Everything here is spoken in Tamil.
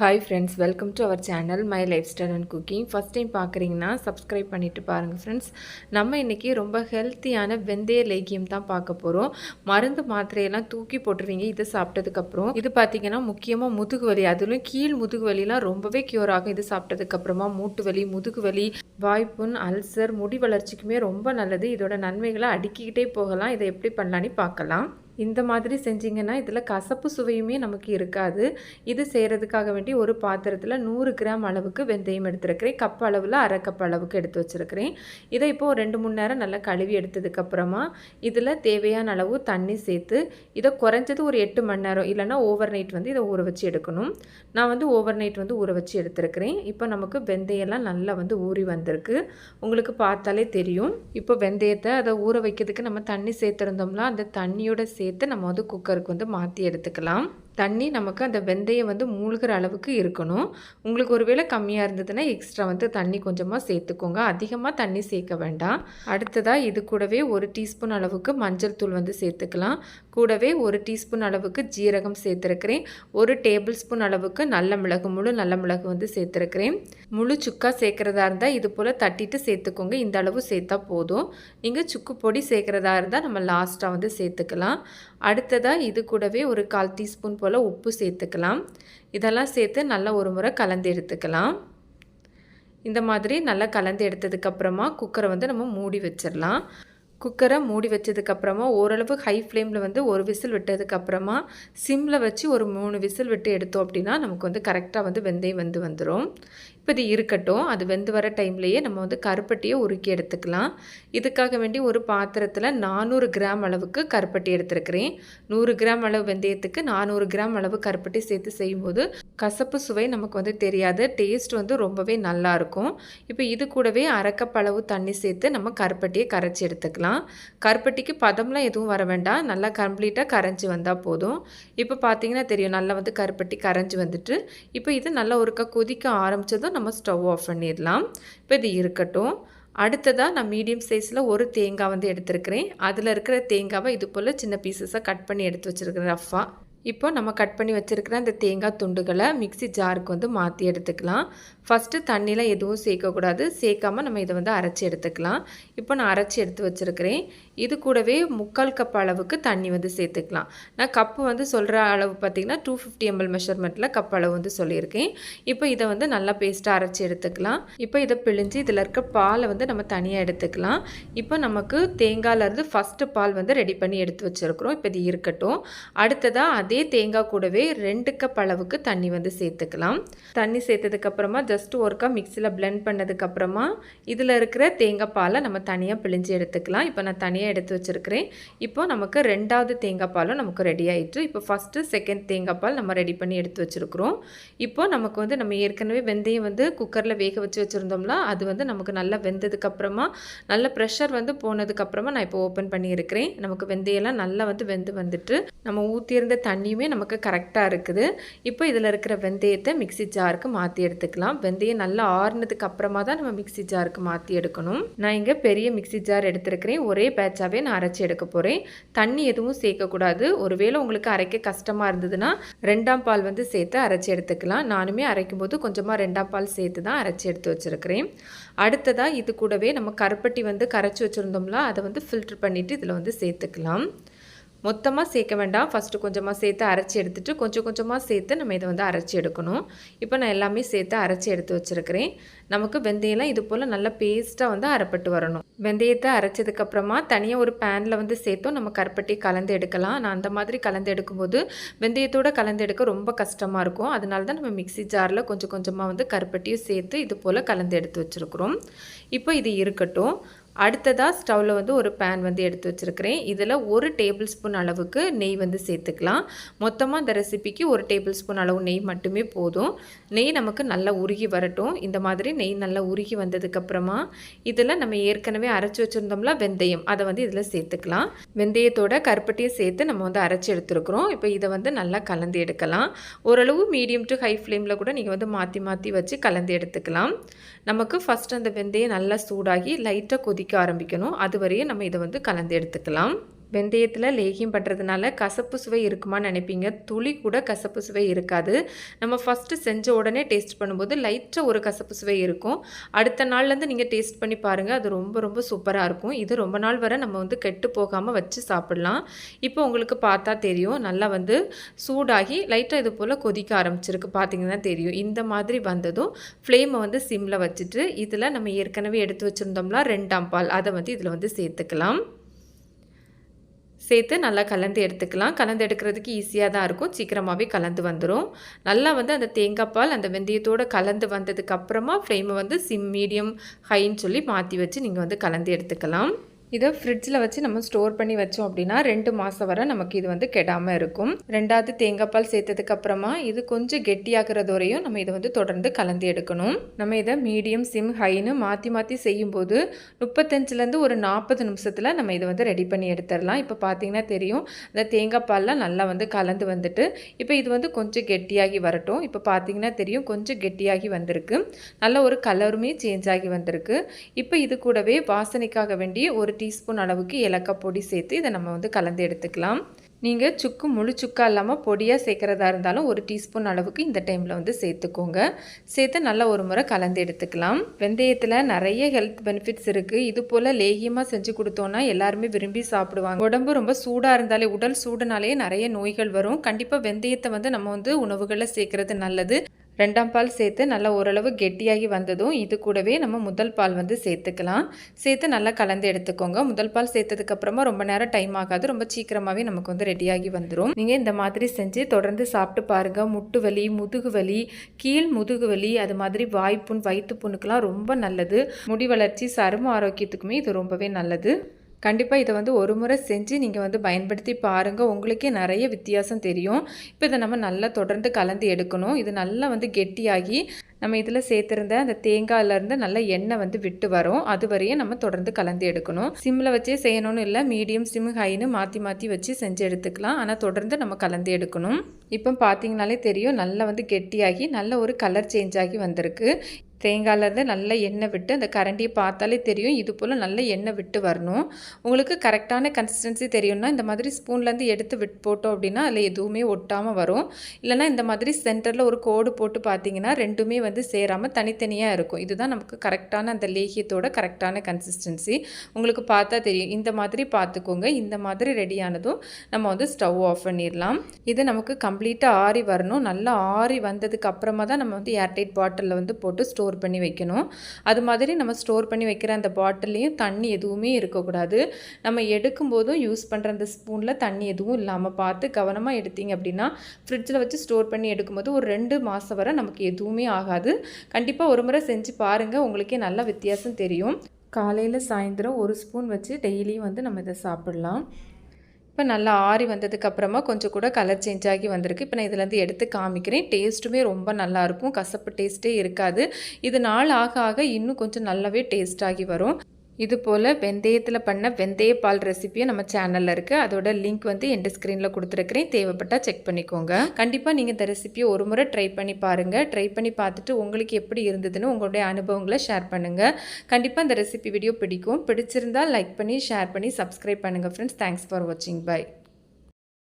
Hi friends welcome to our channel my life style and cooking first time பார்க்குறீங்கன்னா சப்ஸ்கிரைப் பண்ணிவிட்டு பாருங்கள் ஃப்ரெண்ட்ஸ் நம்ம இன்றைக்கி ரொம்ப ஹெல்த்தியான வெந்தய லேகியம் தான் பார்க்க போகிறோம் மருந்து மாத்திரையெல்லாம் தூக்கி போட்டுருவீங்க இதை சாப்பிட்டதுக்கப்புறம் இது பார்த்தீங்கன்னா முக்கியமாக முதுகு வலி அதிலும் கீழ் முதுகு வலிலாம் ரொம்பவே க்யூர் ஆகும். இது சாப்பிட்டதுக்கப்புறமா மூட்டு வலி முதுகு வலி வாய்ப்புண் அல்சர் முடி வளர்ச்சிக்குமே ரொம்ப நல்லது. இதோட நன்மைகளை அடுக்கிக்கிட்டே போகலாம். இதை எப்படி பண்ணலான்னு பார்க்கலாம். இந்த மாதிரி செஞ்சிங்கன்னா இதில் கசப்பு சுவையுமே நமக்கு இருக்காது. இது செய்கிறதுக்காக வேண்டி ஒரு பாத்திரத்தில் நூறு கிராம் அளவுக்கு வெந்தயம் எடுத்துருக்கிறேன். கப் அளவில் அரை கப் அளவுக்கு எடுத்து வச்சுருக்கிறேன். இதை இப்போது ரெண்டு மணி நேரம் நல்லா கழுவி எடுத்ததுக்கப்புறமா இதில் தேவையான அளவு தண்ணி சேர்த்து இதை குறைஞ்சது ஒரு எட்டு மணி நேரம் இல்லைனா ஓவர் நைட் வந்து இதை ஊற வச்சு எடுக்கணும். நான் வந்து ஓவர் நைட் வந்து ஊற வச்சு எடுத்துருக்கிறேன். இப்போ நமக்கு வெந்தயம்லாம் நல்லா வந்து ஊறி வந்திருக்கு. உங்களுக்கு பார்த்தாலே தெரியும். இப்போ வெந்தயத்தை அதை ஊற வைக்கிறதுக்கு நம்ம தண்ணி சேர்த்துருந்தோம்னா அந்த தண்ணியோட சேர்த்து சேர்த்து நம்ம வந்து குக்கருக்கு வந்து மாற்றி எடுத்துக்கலாம். தண்ணி நமக்கு அந்த வெந்தயம் வந்து மூழ்கிற அளவுக்கு இருக்கணும். உங்களுக்கு ஒருவேளை கம்மியாக இருந்ததுன்னா எக்ஸ்ட்ரா வந்து தண்ணி கொஞ்சமாக சேர்த்துக்கோங்க. அதிகமாக தண்ணி சேர்க்க வேண்டாம். அடுத்ததாக இது கூடவே ஒரு டீஸ்பூன் அளவுக்கு மஞ்சள் தூள் வந்து சேர்த்துக்கலாம். கூடவே ஒரு டீஸ்பூன் அளவுக்கு ஜீரகம் சேர்த்துருக்கிறேன். ஒரு டேபிள் ஸ்பூன் அளவுக்கு நல்ல மிளகு முழு நல்ல மிளகு வந்து சேர்த்துருக்கிறேன். முழு சுக்கா சேர்க்குறதா இருந்தால் இது போல் தட்டிட்டு சேர்த்துக்கோங்க. இந்த அளவு சேர்த்தா போதும். நீங்கள் சுக்கு பொடி சேர்க்குறதா இருந்தால் நம்ம லாஸ்ட்டாக வந்து சேர்த்துக்கலாம். அடுத்ததாக இது கூடவே ஒரு கால் டீஸ்பூன் போல் உப்பு சேர்த்துக்கலாம். இதெல்லாம் சேர்த்து நல்லா ஒரு முறை கலந்து எடுத்துக்கலாம். இந்த மாதிரி நல்லா கலந்து எடுத்ததுக்கப்புறமா குக்கரை வந்து நம்ம மூடி வச்சிடலாம். குக்கரை மூடி வச்சதுக்கப்புறமா ஓரளவு ஹை ஃப்ளேமில் வந்து ஒரு விசில் விட்டதுக்கப்புறமா சிம்மில் வச்சு ஒரு மூணு விசில் விட்டு எடுத்தோம் அப்படின்னா நமக்கு வந்து கரெக்டாக வந்து வெந்தயம் வந்து வந்துடும் இப்போ இது இருக்கட்டும் அது வெந்து வர டைம்லேயே நம்ம வந்து கருப்பட்டியை உருக்கி எடுத்துக்கலாம். இதுக்காக வேண்டி ஒரு பாத்திரத்தில் நானூறு கிராம் அளவுக்கு கருப்பட்டி எடுத்துருக்கிறேன். நூறு கிராம் அளவு வெந்தயத்துக்கு நானூறு கிராம் அளவு கருப்பட்டி சேர்த்து செய்யும்போது கசப்பு சுவை நமக்கு வந்து தெரியாது. டேஸ்ட் வந்து ரொம்பவே நல்லாயிருக்கும் இப்போ இது கூடவே அரைக்கப்பளவு தண்ணி சேர்த்து நம்ம கருப்பட்டியை கரைச்சி எடுத்துக்கலாம். கருப்பட்டிக்கு பதம்லாம் எதுவும் வர வேண்டாம். நல்லா கம்ப்ளீட்டாக கரைஞ்சி வந்தால் போதும். இப்போ பார்த்தீங்கன்னா தெரியும் நல்லா வந்து கருப்பட்டி கரைஞ்சி வந்துட்டு. இப்போ இது நல்லா ஒருக்கா கொதிக்க ஆரம்பித்ததும் நம்ம ஸ்டவ் ஆஃப் பண்ணிடலாம். இப்போ இது இருக்கட்டும். அடுத்ததாக நான் மீடியம் சைஸில் ஒரு தேங்காய் வந்து எடுத்துருக்கிறேன். அதில் இருக்கிற தேங்காவை இது போல் சின்ன பீசஸாக கட் பண்ணி எடுத்து வச்சுருக்கிறேன் ரஃபாக இப்போ நம்ம கட் பண்ணி வச்சுருக்கிற அந்த தேங்காய் துண்டுகளை மிக்சி ஜாருக்கு வந்து மாற்றி எடுத்துக்கலாம். ஃபஸ்ட்டு தண்ணியில் எதுவும் சேர்க்கக்கூடாது. சேர்க்காமல் நம்ம இதை வந்து அரைச்சி எடுத்துக்கலாம். இப்போ நான் அரைச்சி எடுத்து வச்சுருக்கிறேன். இது கூடவே முக்கால் கப் அளவுக்கு தண்ணி வந்து சேர்த்துக்கலாம். நான் கப்பு வந்து சொல்கிற அளவு பார்த்திங்கன்னா டூ ஃபிஃப்டி எம்எல் மெஷர்மெண்ட்டில் கப் அளவு வந்து சொல்லியிருக்கேன். இப்போ இதை வந்து நல்லா பேஸ்ட்டாக அரைச்சி எடுத்துக்கலாம். இப்போ இதை பிழிஞ்சு இதில் இருக்க பாலை வந்து நம்ம தனியாக எடுத்துக்கலாம். இப்போ நமக்கு தேங்காயிலேருந்து ஃபஸ்ட்டு பால் வந்து ரெடி பண்ணி எடுத்து வச்சுருக்குறோம். இப்போ இது இருக்கட்டும். அடுத்ததாக அதே தேங்காய் கூடவே ரெண்டு கப் அளவுக்கு தண்ணி வந்து சேர்த்துக்கலாம். தண்ணி சேர்த்ததுக்கப்புறமா ஜஸ்ட் ஒருக்கா மிக்சியில் பிளெண்ட் பண்ணதுக்கப்புறமா இதில் இருக்கிற தேங்காய் பாலை நம்ம தனியாக பிழிஞ்சு எடுத்துக்கலாம். இப்போ நான் தனியாக எடுத்து வச்சுருக்கிறேன். இப்போ நமக்கு ரெண்டாவது தேங்காய் பாலும் நமக்கு ரெடி ஆகிட்டு இப்போ ஃபஸ்ட்டு செகண்ட் தேங்காய் பால் நம்ம ரெடி பண்ணி எடுத்து வச்சுருக்குறோம். இப்போ நமக்கு வந்து நம்ம ஏற்கனவே வெந்தயம் வந்து குக்கரில் வேக வச்சு வச்சுருந்தோம்னா அது வந்து நமக்கு நல்லா வெந்ததுக்கப்புறமா நல்ல ப்ரெஷர் வந்து போனதுக்கப்புறமா நான் இப்போ ஓப்பன் பண்ணியிருக்கிறேன். நமக்கு வெந்தயம்லாம் நல்லா வந்து வெந்து வந்துட்டு நம்ம ஊற்றியிருந்த தண்ணியுமே நமக்கு கரெக்டாக இருக்குது. இப்போ இதில் இருக்கிற வெந்தயத்தை மிக்சி ஜாருக்கு மாற்றி எடுத்துக்கலாம். வெந்தயம் நல்லா ஆறுனதுக்கு அப்புறமா தான் நம்ம மிக்சி ஜாருக்கு மாற்றி எடுக்கணும். நான் இங்கே பெரிய மிக்சி ஜார் எடுத்துருக்கிறேன். ஒரே பேட்சாகவே நான் அரைச்சி எடுக்க போகிறேன் தண்ணி எதுவும் சேர்க்கக்கூடாது. ஒருவேளை உங்களுக்கு அரைக்க கஷ்டமாக இருந்ததுன்னா ரெண்டாம் பால் வந்து சேர்த்து அரைச்சி எடுத்துக்கலாம். நானுமே அரைக்கும் போது கொஞ்சமாக ரெண்டாம் பால் சேர்த்து தான் அரைச்சி எடுத்து வச்சுருக்கிறேன். அடுத்ததாக இது கூடவே நம்ம கருப்பட்டி வந்து கரைச்சி வச்சுருந்தோம்ல அதை வந்து ஃபில்ட்ரு பண்ணிவிட்டு இதில் வந்து சேர்த்துக்கலாம். மொத்தமாக சேர்க்க வேண்டாம். ஃபஸ்ட்டு கொஞ்சமாக சேர்த்து அரைச்சி எடுத்துகிட்டு கொஞ்சம் கொஞ்சமாக சேர்த்து நம்ம இதை வந்து அரைச்சி எடுக்கணும். இப்போ நான் எல்லாமே சேர்த்து அரைச்சி எடுத்து வச்சுருக்கிறேன். நமக்கு வெந்தயம்லாம் இது போல் நல்லா பேஸ்ட்டாக வந்து அரைப்பட்டு வரணும். வெந்தயத்தை அரைச்சதுக்கப்புறமா தனியாக ஒரு பேனில் வந்து சேர்த்தும். நம்ம கருப்பட்டி கலந்து எடுக்கலாம். நான் அந்த மாதிரி கலந்து எடுக்கும்போது வெந்தயத்தோடு கலந்து எடுக்க ரொம்ப கஷ்டமாக இருக்கும். அதனால தான் நம்ம மிக்சி ஜாரில் கொஞ்சம் கொஞ்சமாக வந்து கருப்பட்டியும் சேர்த்து இது போல் கலந்து எடுத்து வச்சுருக்குறோம். இப்போ இது இருக்கட்டும். அடுத்ததாக ஸ்டவ்வில் வந்து ஒரு பேன் வந்து எடுத்து வச்சுருக்கிறேன். இதில் ஒரு டேபிள் ஸ்பூன் அளவுக்கு நெய் வந்து சேர்த்துக்கலாம். மொத்தமாக இந்த ரெசிபிக்கு ஒரு டேபிள் ஸ்பூன் அளவு நெய் மட்டுமே போதும். நெய் நமக்கு நல்லா உருகி வரட்டும். இந்த மாதிரி நெய் நல்லா உருகி வந்ததுக்கப்புறமா இதில் நம்ம ஏற்கனவே அரைச்சி வச்சுருந்தோம்ல வெந்தயம் அதை வந்து இதில் சேர்த்துக்கலாம். வெந்தயத்தோட கருப்பட்டியை சேர்த்து நம்ம வந்து அரைச்சி எடுத்துருக்குறோம். இப்போ இதை வந்து நல்லா கலந்து எடுக்கலாம். ஓரளவு மீடியம் டு ஹை ஃப்ளேமில் கூட நீங்கள் வந்து மாற்றி மாற்றி வச்சு கலந்து எடுத்துக்கலாம். நமக்கு ஃபஸ்ட் அந்த வெந்தயம் நல்லா சூடாகி லைட்டாக கொதிக்க ஆரம்பிக்கணும். அது வரையும் நம்ம இதை வந்து கலந்து எடுத்துக்கலாம். வெந்தயத்தில் லேகியம் பண்ணுறதுனால கசப்பு சுவை இருக்குமான்னு நினைப்பீங்க. துளி கூட கசப்பு சுவை இருக்காது. நம்ம ஃபஸ்ட்டு செஞ்ச உடனே டேஸ்ட் பண்ணும்போது லைட்டாக ஒரு கசப்பு சுவை இருக்கும். அடுத்த நாள்லேருந்து நீங்கள் டேஸ்ட் பண்ணி பாருங்கள் அது ரொம்ப ரொம்ப சூப்பராக இருக்கும். இது ரொம்ப நாள் வரை நம்ம வந்து கெட்டு போகாமல் வச்சு சாப்பிட்லாம். இப்போ உங்களுக்கு பார்த்தா தெரியும். நல்லா வந்து சூடாகி லைட்டாக இது போல் கொதிக்க ஆரம்பிச்சிருக்கு. பார்த்தீங்கன்னா தெரியும். இந்த மாதிரி வந்ததும் ஃப்ளேமை வந்து சிம்மில் வச்சுட்டு இதில் நம்ம ஏற்கனவே எடுத்து வச்சுருந்தோம்னா ரெண்டாம் பால் அதை வந்து இதில் வந்து சேர்த்துக்கலாம். சேர்த்து நல்லா கலந்து எடுத்துக்கலாம். கலந்து எடுக்கிறதுக்கு ஈஸியாக தான் இருக்கும். சீக்கிரமாகவே கலந்து வந்துடும் நல்லா வந்து அந்த தேங்காய் பால் அந்த வெந்தயத்தோடு கலந்து வந்ததுக்கப்புறமா ஃப்ளேமை வந்து சிம் மீடியம் ஹைன்னு சொல்லி மாற்றி வச்சு நீங்கள் வந்து கலந்து எடுத்துக்கலாம். இதை ஃப்ரிட்ஜில் வச்சு நம்ம ஸ்டோர் பண்ணி வச்சோம் அப்படின்னா ரெண்டு மாதம் வரை நமக்கு இது வந்து கெடாமல் இருக்கும். ரெண்டாவது தேங்காய் பால் சேர்த்ததுக்கு அப்புறமா இது கொஞ்சம் கெட்டியாகிறது வரையும் நம்ம இதை வந்து தொடர்ந்து கலந்து எடுக்கணும். நம்ம இதை மீடியம் சிம் ஹைன்னு மாற்றி மாற்றி செய்யும்போது முப்பத்தஞ்சுலேருந்து ஒரு நாற்பது நிமிஷத்தில் நம்ம இதை வந்து ரெடி பண்ணி எடுத்துடலாம். இப்போ பார்த்தீங்கன்னா தெரியும் இந்த தேங்காய் பால்லாம் நல்லா வந்து கலந்து வந்துட்டு இப்போ இது வந்து கொஞ்சம் கெட்டியாகி வரட்டும். இப்போ பார்த்தீங்கன்னா தெரியும் கொஞ்சம் கெட்டியாகி வந்திருக்கு. நல்ல ஒரு கலருமே சேஞ்ச் ஆகி வந்திருக்கு. இப்போ இது கூடவே வாசனைக்காக வேண்டிய ஒரு டீஸ்பூன் அளவுக்கு ஏலக்காய் பொடி சேர்த்து இதை நம்ம வந்து கலந்து எடுத்துக்கலாம். நீங்கள் சுக்கு முழு சுக்கா இல்லாமல் பொடியாக சேர்க்குறதா இருந்தாலும் ஒரு டீஸ்பூன் அளவுக்கு இந்த டைமில் வந்து சேர்த்துக்கோங்க. சேர்த்து நல்லா ஒரு முறை கலந்து எடுத்துக்கலாம். வெந்தயத்தில் நிறைய ஹெல்த் பெனிஃபிட்ஸ் இருக்குது இது போல் லேகியமாக செஞ்சு கொடுத்தோன்னா எல்லாருமே விரும்பி சாப்பிடுவாங்க. உடம்பு ரொம்ப சூடாக இருந்தாலே உடல் சூடுனாலே நிறைய நோய்கள் வரும். கண்டிப்பாக வெந்தயத்தை வந்து நம்ம வந்து உணவுகளில் சேர்க்குறது நல்லது. ரெண்டாம் பால் சேர்த்து நல்லா ஓரளவு கெட்டியாகி வந்ததும் இது கூடவே நம்ம முதல் பால் வந்து சேர்த்துக்கலாம். சேர்த்து நல்லா கலந்து எடுத்துக்கோங்க. முதல் பால் சேர்த்ததுக்கப்புறமா ரொம்ப நேரம் டைம் ஆகாது. ரொம்ப சீக்கிரமாகவே நமக்கு வந்து ரெடியாகி வந்துடும் நீங்கள் இந்த மாதிரி செஞ்சு தொடர்ந்து சாப்பிட்டு பாருங்கள் முட்டு வலி முதுகு வலி கீழ் முதுகு வலி அது மாதிரி வாய்ப்புண் வயிற்று புண்ணுக்கெல்லாம் ரொம்ப நல்லது. முடி வளர்ச்சி சரும ஆரோக்கியத்துக்குமே இது ரொம்பவே நல்லது. கண்டிப்பாக இதை வந்து ஒரு முறை செஞ்சு நீங்கள் வந்து பயன்படுத்தி பாருங்கள் உங்களுக்கே நிறைய வித்தியாசம் தெரியும். இப்போ இதை நம்ம நல்லா தொடர்ந்து கலந்து எடுக்கணும். இது நல்லா வந்து கெட்டியாகி நம்ம இதில் சேர்த்துருந்த அந்த தேங்காயிலேருந்து நல்ல எண்ணெய் வந்து விட்டு வரும். அது வரையும் நம்ம தொடர்ந்து கலந்து எடுக்கணும். சிம்மில் வச்சே செய்யணும்னு இல்லை மீடியம் சிம் ஹைன்னு மாற்றி மாற்றி வச்சு செஞ்சு எடுத்துக்கலாம். ஆனால் தொடர்ந்து நம்ம கலந்து எடுக்கணும். இப்போ பார்த்தீங்கனாலே தெரியும் நல்லா வந்து கெட்டியாகி நல்ல ஒரு கலர் சேஞ்ச் ஆகி வந்திருக்கு. தேங்காயிலேருந்து நல்ல எண்ணெய் விட்டு அந்த கரண்டியை பார்த்தாலே தெரியும். இது போல் நல்ல எண்ணெய் விட்டு வரணும். உங்களுக்கு கரெக்டான கன்சிஸ்டன்சி தெரியும்னா இந்த மாதிரி ஸ்பூன்லேருந்து எடுத்து விட்டு போட்டோம் அப்படின்னா அதில் எதுவுமே ஒட்டாமல் வரும். இல்லைனா இந்த மாதிரி சென்டரில் ஒரு கோடு போட்டு பார்த்தீங்கன்னா ரெண்டுமே வந்து சேராமல் தனித்தனியாக இருக்கும். இதுதான் நமக்கு கரெக்டான அந்த லேகியத்தோட கரெக்டான கன்சிஸ்டன்சி உங்களுக்கு பார்த்தா தெரியும். இந்த மாதிரி பார்த்துக்கோங்க. இந்த மாதிரி ரெடியானதும் நம்ம வந்து ஸ்டவ் ஆஃப் பண்ணிடலாம். இது நமக்கு கம்ப்ளீட்டாக ஆறி வரணும். நல்லா ஆறி வந்ததுக்கு அப்புறமா தான் நம்ம வந்து ஏர்டைட் பாட்டிலில் வந்து போட்டு ஸ்டோர் ஸ்டோர் பண்ணி வைக்கணும். அது மாதிரி நம்ம ஸ்டோர் பண்ணி வைக்கிற அந்த பாட்டில்லையும் தண்ணி எதுவுமே இருக்கக்கூடாது. நம்ம எடுக்கும்போதும் யூஸ் பண்ணுற அந்த ஸ்பூனில் தண்ணி எதுவும் இல்லாமல் பார்த்து கவனமாக எடுத்தீங்க அப்படின்னா ஃப்ரிட்ஜில் வச்சு ஸ்டோர் பண்ணி எடுக்கும்போது ஒரு ரெண்டு மாதம் வரை நமக்கு எதுவுமே ஆகாது. கண்டிப்பாக ஒரு முறை செஞ்சு பாருங்கள் உங்களுக்கே நல்ல வித்தியாசம் தெரியும். காலையில் சாயந்தரம் ஒரு ஸ்பூன் வச்சு டெய்லியும் வந்து நம்ம இதை சாப்பிட்லாம். இப்போ நல்லா ஆறி வந்ததுக்கப்புறமா கொஞ்சம் கூட கலர் சேஞ்ச் ஆகி வந்திருக்கு. இப்போ நான் இதுலேருந்து எடுத்து காமிக்கிறேன். டேஸ்ட்டுமே ரொம்ப நல்லாயிருக்கும் கசப்பு டேஸ்ட்டே இருக்காது. இது நாள் ஆக ஆக இன்னும் கொஞ்சம் நல்லாவே டேஸ்ட் ஆகி வரும். இது போல் வெந்தயத்தில் பண்ண வெந்தய பால் ரெசிபியும் நம்ம சேனலில் இருக்குது அதோட லிங்க் வந்து எந்த ஸ்க்ரீனில் கொடுத்துருக்குறேன். தேவைப்பட்டால் செக் பண்ணிக்கோங்க. கண்டிப்பாக நீங்கள் இந்த ரெசிபியை ஒரு முறை ட்ரை பண்ணி பாருங்கள் ட்ரை பண்ணி பார்த்துட்டு உங்களுக்கு எப்படி இருந்ததுன்னு உங்களுடைய அனுபவங்களை ஷேர் பண்ணுங்கள் கண்டிப்பாக இந்த ரெசிபி வீடியோ பிடிக்கும். பிடிச்சிருந்தால் லைக் பண்ணி ஷேர் பண்ணி சப்ஸ்கிரைப் பண்ணுங்கள் ஃப்ரெண்ட்ஸ் தேங்க்ஸ் ஃபார் வாட்சிங் பை